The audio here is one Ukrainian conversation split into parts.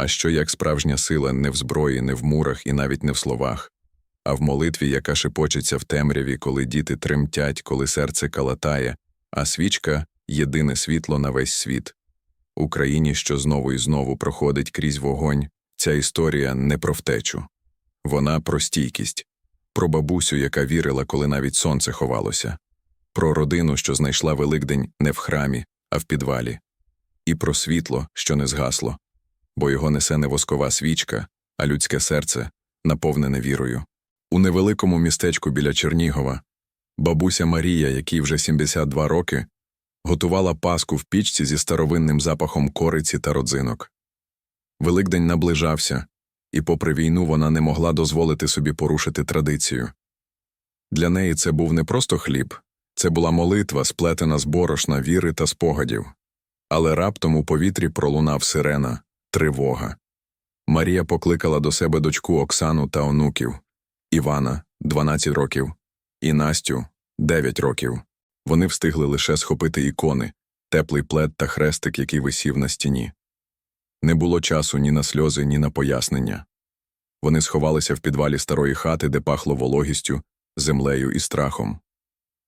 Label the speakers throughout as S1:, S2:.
S1: А що як справжня сила не в зброї, не в мурах і навіть не в словах, а в молитві, яка шепочеться в темряві, коли діти тремтять, коли серце калатає, а свічка єдине світло на весь світ. Україні, що знову і знову проходить крізь вогонь, ця історія не про втечу. Вона про стійкість, про бабусю, яка вірила, коли навіть сонце ховалося, про родину, що знайшла Великдень не в храмі, а в підвалі, і про світло, що не згасло, бо його несе не воскова свічка, а людське серце, наповнене вірою. У невеликому містечку біля Чернігова бабуся Марія, якій вже 72 роки, готувала паску в пічці зі старовинним запахом кориці та родзинок. Великдень наближався, і, попри війну, вона не могла дозволити собі порушити традицію. Для неї це був не просто хліб, це була молитва, сплетена з борошна віри та спогадів. Але раптом у повітрі пролунав сирена, тривога. Марія покликала до себе дочку Оксану та онуків Івана 12 років, і Настю 9 років. Вони встигли лише схопити ікони, теплий плед та хрестик, який висів на стіні. Не було часу ні на сльози, ні на пояснення. Вони сховалися в підвалі старої хати, де пахло вологістю, землею і страхом.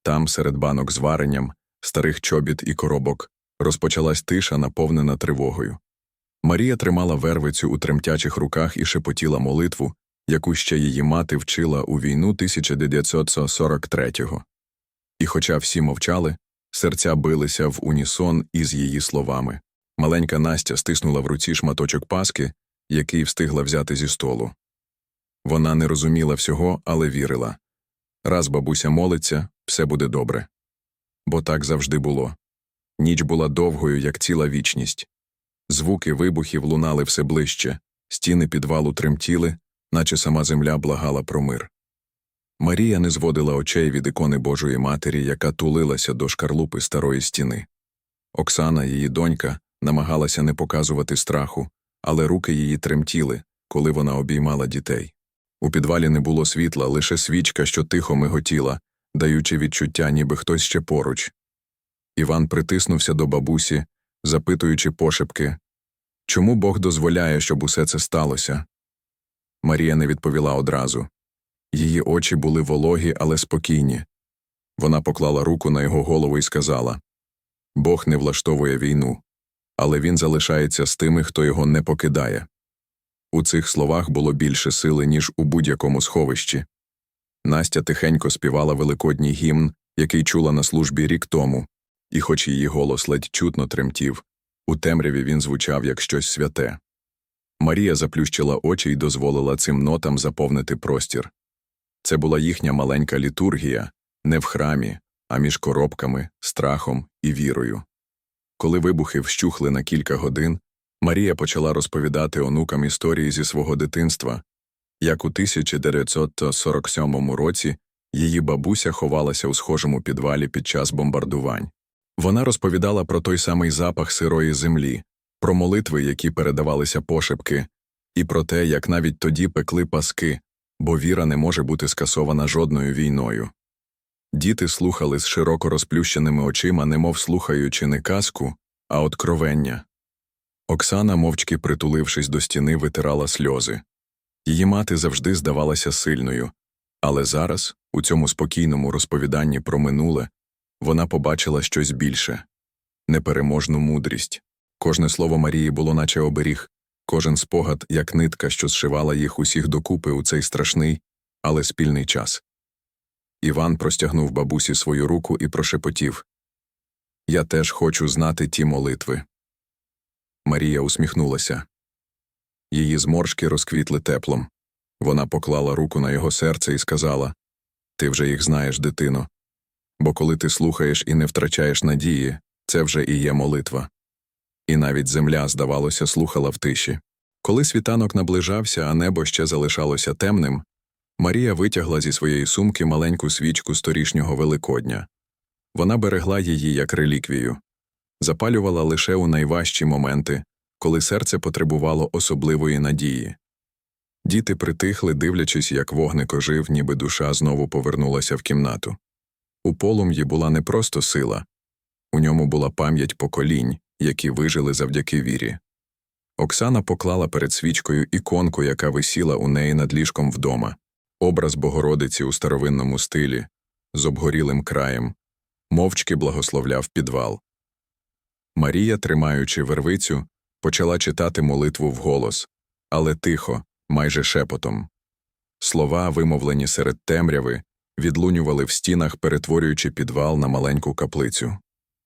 S1: Там, серед банок з варенням, старих чобіт і коробок, розпочалась тиша, наповнена тривогою. Марія тримала вервицю у тремтячих руках і шепотіла молитву, яку ще її мати вчила у війну 1943-го. І хоча всі мовчали, серця билися в унісон із її словами. Маленька Настя стиснула в руці шматочок паски, який встигла взяти зі столу. Вона не розуміла всього, але вірила. Раз бабуся молиться, все буде добре. Бо так завжди було. Ніч була довгою, як ціла вічність. Звуки вибухів лунали все ближче, стіни підвалу тремтіли, наче сама земля благала про мир. Марія не зводила очей від ікони Божої Матері, яка тулилася до шкарлупи старої стіни. Оксана, її донька, намагалася не показувати страху, але руки її тремтіли, коли вона обіймала дітей. У підвалі не було світла, лише свічка, що тихо миготіла, даючи відчуття, ніби хтось ще поруч. Іван притиснувся до бабусі, запитуючи пошепки чому Бог дозволяє, щоб усе це сталося? Марія не відповіла одразу. Її очі були вологі, але спокійні. Вона поклала руку на його голову і сказала Бог не влаштовує війну, але він залишається з тими, хто його не покидає. У цих словах було більше сили, ніж у будь-якому сховищі. Настя тихенько співала великодній гімн, який чула на службі рік тому, і, хоч її голос ледь чутно тремтів, у темряві він звучав як щось святе. Марія заплющила очі і дозволила цим нотам заповнити простір. Це була їхня маленька літургія, не в храмі, а між коробками, страхом і вірою. Коли вибухи вщухли на кілька годин, Марія почала розповідати онукам історії зі свого дитинства, як у 1947 році її бабуся ховалася у схожому підвалі під час бомбардувань. Вона розповідала про той самий запах сирої землі, про молитви, які передавалися пошепки, і про те, як навіть тоді пекли паски, бо віра не може бути скасована жодною війною. Діти слухали з широко розплющеними очима, немов слухаючи не казку, а откровення. Оксана, мовчки притулившись до стіни, витирала сльози. Її мати завжди здавалася сильною, але зараз, у цьому спокійному розповіданні про минуле, вона побачила щось більше непереможну мудрість. Кожне слово Марії було, наче оберіг, кожен спогад, як нитка, що зшивала їх усіх докупи у цей страшний, але спільний час. Іван простягнув бабусі свою руку і прошепотів Я теж хочу знати ті молитви. Марія усміхнулася. Її зморшки розквітли теплом. Вона поклала руку на його серце і сказала Ти вже їх знаєш, дитино. Бо коли ти слухаєш і не втрачаєш надії, це вже і є молитва. І навіть земля, здавалося, слухала в тиші. Коли світанок наближався, а небо ще залишалося темним, Марія витягла зі своєї сумки маленьку свічку сторішнього Великодня. Вона берегла її як реліквію, запалювала лише у найважчі моменти, коли серце потребувало особливої надії. Діти притихли, дивлячись, як вогник ожив, ніби душа знову повернулася в кімнату. У полум'ї була не просто сила, у ньому була пам'ять поколінь, які вижили завдяки вірі. Оксана поклала перед свічкою іконку, яка висіла у неї над ліжком вдома, образ Богородиці у старовинному стилі, з обгорілим краєм, мовчки благословляв підвал. Марія, тримаючи вервицю, почала читати молитву вголос, але тихо, майже шепотом. Слова, вимовлені серед темряви, відлунювали в стінах, перетворюючи підвал на маленьку каплицю.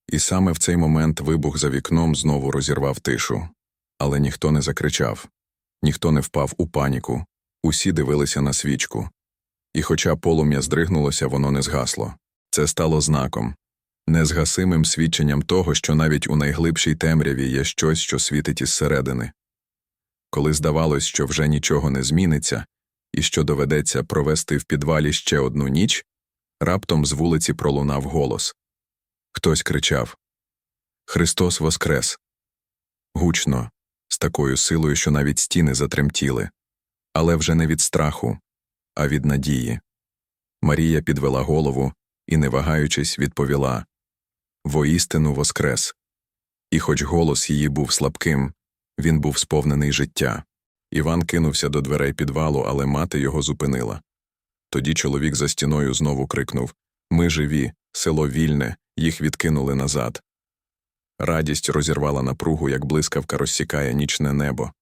S1: І саме в цей момент вибух за вікном знову розірвав тишу. Але ніхто не закричав, ніхто не впав у паніку, усі дивилися на свічку. І хоча полум'я здригнулося, воно не згасло. Це стало знаком, незгасимим свідченням того, що навіть у найглибшій темряві є щось, що світить із середини. Коли здавалось, що вже нічого не зміниться, і що доведеться провести в підвалі ще одну ніч, раптом з вулиці пролунав голос. Хтось кричав Христос Воскрес! Гучно, з такою силою, що навіть стіни затремтіли, але вже не від страху, а від надії. Марія підвела голову і, не вагаючись, відповіла Воістину Воскрес. І хоч голос її був слабким, він був сповнений життя. Іван кинувся до дверей підвалу, але мати його зупинила. Тоді чоловік за стіною знову крикнув Ми живі, село вільне, їх відкинули назад. Радість розірвала напругу, як блискавка розсікає нічне небо.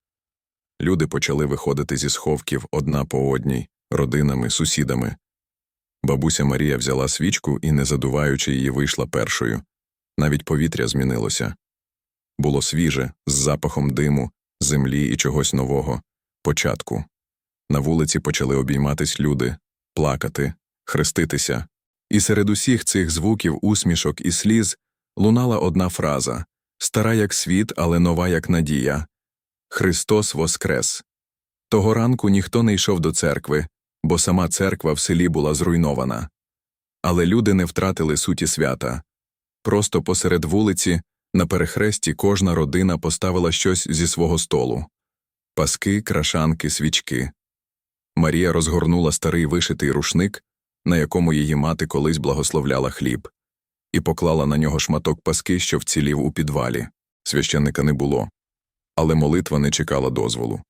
S1: Люди почали виходити зі сховків одна по одній, родинами, сусідами. Бабуся Марія взяла свічку і, не задуваючи її, вийшла першою. Навіть повітря змінилося. Було свіже, з запахом диму, землі і чогось нового, початку. На вулиці почали обійматись люди, плакати, хреститися. І серед усіх цих звуків, усмішок і сліз лунала одна фраза стара як світ, але нова як надія Христос Воскрес. Того ранку ніхто не йшов до церкви, бо сама церква в селі була зруйнована. Але люди не втратили суті свята. Просто посеред вулиці, на перехресті, кожна родина поставила щось зі свого столу паски, крашанки, свічки. Марія розгорнула старий вишитий рушник, на якому її мати колись благословляла хліб, і поклала на нього шматок паски, що вцілів у підвалі. Священника не було. Але молитва не чекала дозволу.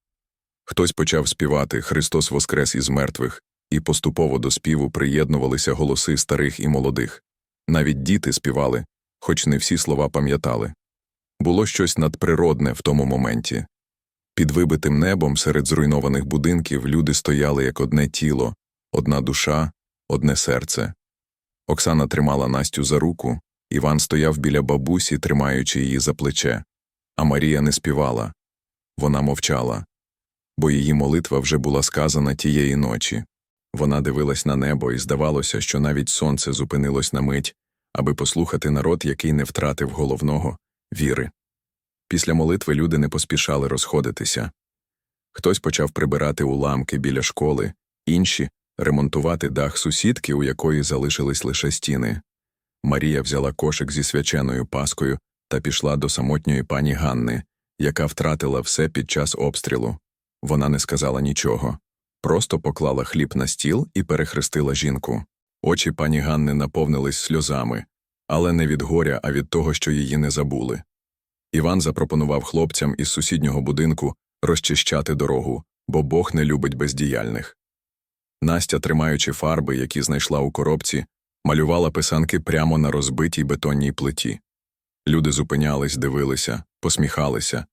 S1: Хтось почав співати Христос Воскрес із мертвих, і поступово до співу приєднувалися голоси старих і молодих. Навіть діти співали, хоч не всі слова пам'ятали. Було щось надприродне в тому моменті. Під вибитим небом серед зруйнованих будинків люди стояли як одне тіло, одна душа, одне серце. Оксана тримала Настю за руку, Іван стояв біля бабусі, тримаючи її за плече, а Марія не співала. Вона мовчала, бо її молитва вже була сказана тієї ночі. Вона дивилась на небо, і здавалося, що навіть сонце зупинилось на мить, аби послухати народ, який не втратив головного віри. Після молитви люди не поспішали розходитися. Хтось почав прибирати уламки біля школи, інші ремонтувати дах сусідки, у якої залишились лише стіни. Марія взяла кошик зі свяченою паскою та пішла до самотньої пані Ганни, яка втратила все під час обстрілу. Вона не сказала нічого, просто поклала хліб на стіл і перехрестила жінку. Очі пані Ганни наповнились сльозами, але не від горя, а від того, що її не забули. Іван запропонував хлопцям із сусіднього будинку розчищати дорогу, бо Бог не любить бездіяльних. Настя, тримаючи фарби, які знайшла у коробці, малювала писанки прямо на розбитій бетонній плиті. Люди зупинялись, дивилися, посміхалися.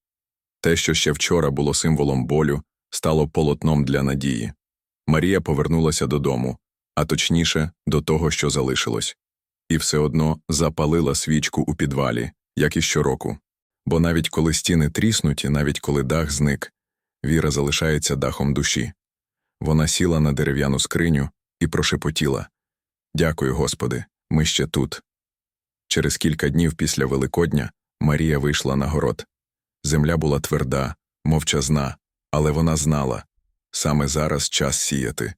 S1: Те, що ще вчора було символом болю, стало полотном для надії. Марія повернулася додому, а точніше, до того, що залишилось, і все одно запалила свічку у підвалі, як і щороку. Бо навіть коли стіни тріснуті, навіть коли дах зник, віра залишається дахом душі. Вона сіла на дерев'яну скриню і прошепотіла Дякую, Господи, ми ще тут. Через кілька днів після Великодня Марія вийшла на город. Земля була тверда, мовчазна, але вона знала саме зараз час сіяти.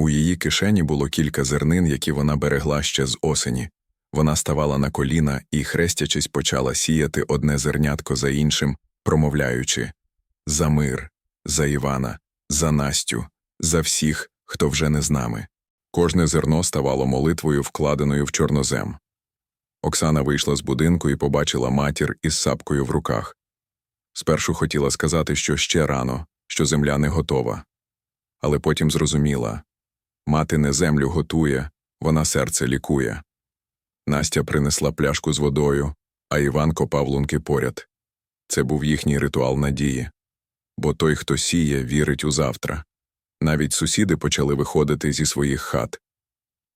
S1: У її кишені було кілька зернин, які вона берегла ще з осені. Вона ставала на коліна і, хрестячись, почала сіяти одне зернятко за іншим, промовляючи за мир, за Івана, за Настю, за всіх, хто вже не з нами. Кожне зерно ставало молитвою, вкладеною в чорнозем. Оксана вийшла з будинку і побачила матір із сапкою в руках. Спершу хотіла сказати, що ще рано, що земля не готова. Але потім зрозуміла мати не землю готує, вона серце лікує. Настя принесла пляшку з водою, а Іван копав лунки поряд. Це був їхній ритуал надії. Бо той, хто сіє, вірить у завтра. Навіть сусіди почали виходити зі своїх хат.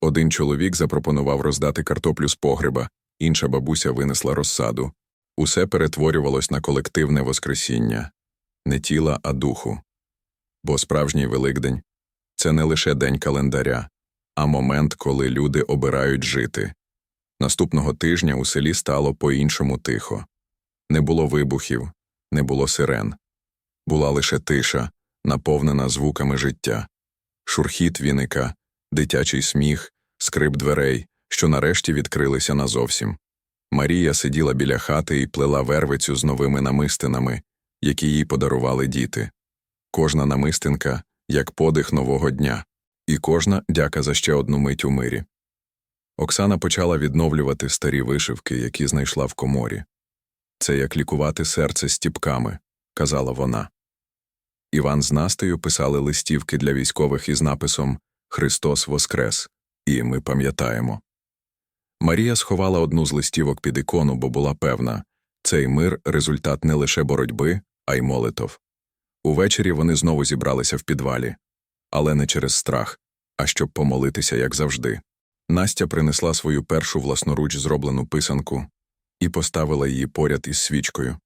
S1: Один чоловік запропонував роздати картоплю з погреба, інша бабуся винесла розсаду. Усе перетворювалось на колективне воскресіння не тіла, а духу. Бо справжній Великдень це не лише день календаря, а момент, коли люди обирають жити. Наступного тижня у селі стало по-іншому тихо. Не було вибухів, не було сирен. Була лише тиша, наповнена звуками життя. Шурхіт віника, дитячий сміх, скрип дверей, що нарешті відкрилися назовсім. Марія сиділа біля хати і плела вервицю з новими намистинами, які їй подарували діти. Кожна намистинка як подих нового дня, і кожна дяка за ще одну мить у мирі. Оксана почала відновлювати старі вишивки, які знайшла в коморі. Це як лікувати серце стіпками, казала вона. Іван з Настею писали листівки для військових із написом Христос Воскрес, і ми пам'ятаємо. Марія сховала одну з листівок під ікону, бо була певна цей мир результат не лише боротьби, а й молитов. Увечері вони знову зібралися в підвалі, але не через страх, а щоб помолитися, як завжди. Настя принесла свою першу власноруч зроблену писанку і поставила її поряд із свічкою.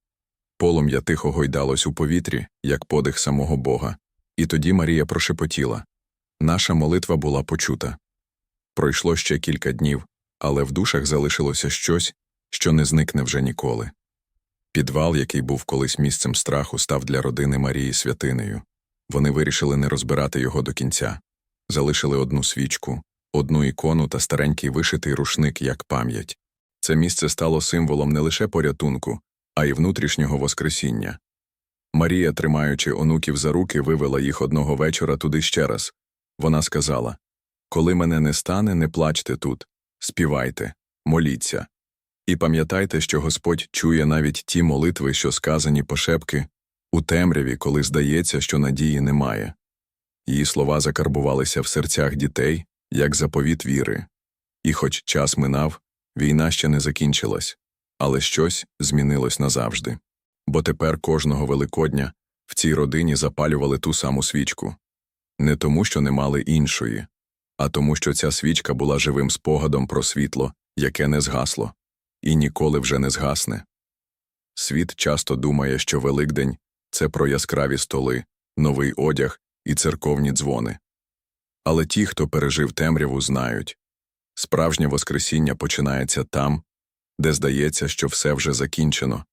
S1: Полум'я тихо гойдалось у повітрі, як подих самого Бога, і тоді Марія прошепотіла наша молитва була почута. Пройшло ще кілька днів, але в душах залишилося щось, що не зникне вже ніколи. Підвал, який був колись місцем страху, став для родини Марії святинею. Вони вирішили не розбирати його до кінця, залишили одну свічку, одну ікону та старенький вишитий рушник як пам'ять. Це місце стало символом не лише порятунку, а й внутрішнього воскресіння. Марія, тримаючи онуків за руки, вивела їх одного вечора туди ще раз. Вона сказала Коли мене не стане, не плачте тут, співайте, моліться. І пам'ятайте, що Господь чує навіть ті молитви, що сказані пошепки, у темряві, коли здається, що надії немає. Її слова закарбувалися в серцях дітей, як заповіт віри. І хоч час минав, війна ще не закінчилась, але щось змінилось назавжди. Бо тепер кожного Великодня в цій родині запалювали ту саму свічку. Не тому, що не мали іншої, а тому, що ця свічка була живим спогадом про світло, яке не згасло, і ніколи вже не згасне. Світ часто думає, що Великдень це про яскраві столи, новий одяг і церковні дзвони. Але ті, хто пережив темряву, знають справжнє Воскресіння починається там, де здається, що все вже закінчено.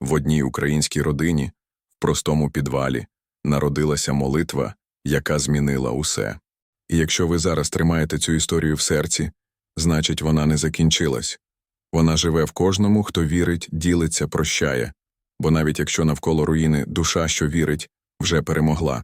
S1: В одній українській родині, в простому підвалі, народилася молитва, яка змінила усе. І якщо ви зараз тримаєте цю історію в серці, значить, вона не закінчилась. Вона живе в кожному, хто вірить, ділиться, прощає, бо навіть якщо навколо руїни душа, що вірить, вже перемогла.